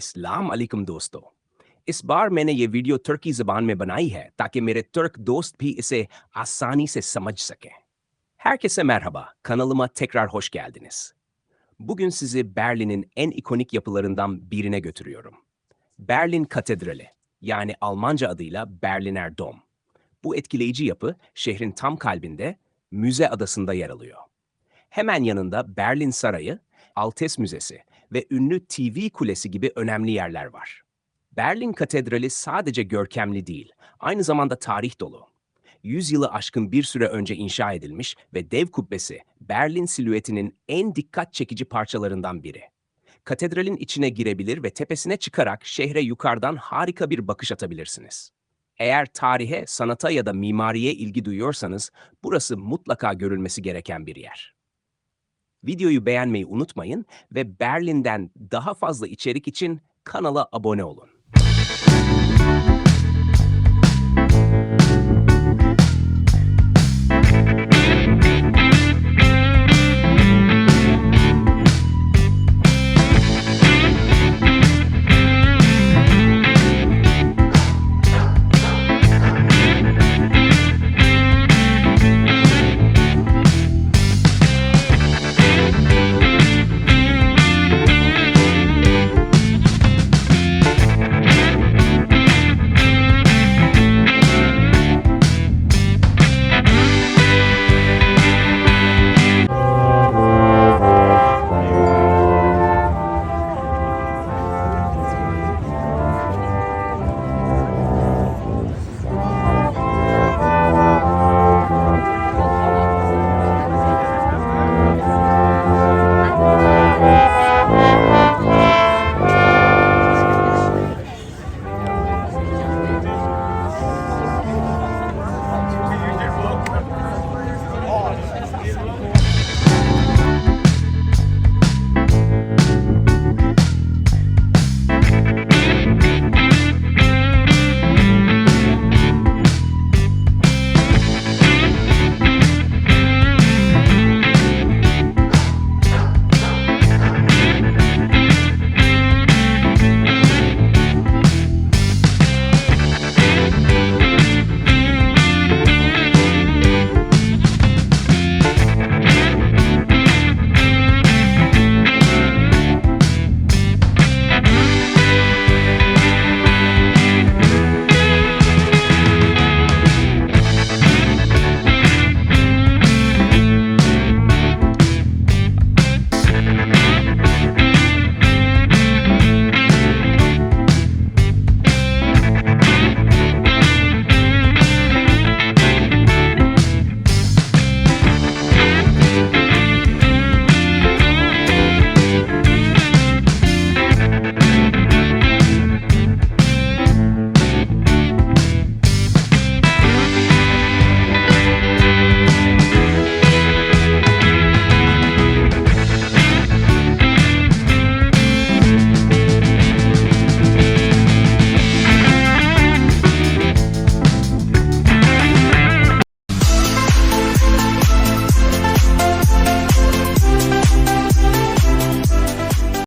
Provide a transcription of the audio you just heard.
इस्लाम अलैकुम दोस्तों इस बार मैंने ये वीडियो तुर्की जबान में बनाई है ताकि मेरे तुर्क दोस्त भी इसे आसानी से समझ सकें. Herkese merhaba, kanalıma tekrar hoş geldiniz. Bugün sizi Berlin'in en ikonik yapılarından birine götürüyorum. Berlin Katedrali, yani Almanca adıyla Berliner Dom. Bu etkileyici yapı şehrin tam kalbinde, Müze Adası'nda yer alıyor. Hemen yanında Berlin Sarayı, Altes Müzesi ve ünlü TV Kulesi gibi önemli yerler var. Berlin Katedrali sadece görkemli değil, aynı zamanda tarih dolu. 100 yılı aşkın bir süre önce inşa edilmiş ve dev kubbesi Berlin silüetinin en dikkat çekici parçalarından biri. Katedralin içine girebilir ve tepesine çıkarak şehre yukarıdan harika bir bakış atabilirsiniz. Eğer tarihe, sanata ya da mimariye ilgi duyuyorsanız burası mutlaka görülmesi gereken bir yer. Videoyu beğenmeyi unutmayın ve Berlin'den daha fazla içerik için kanala abone olun.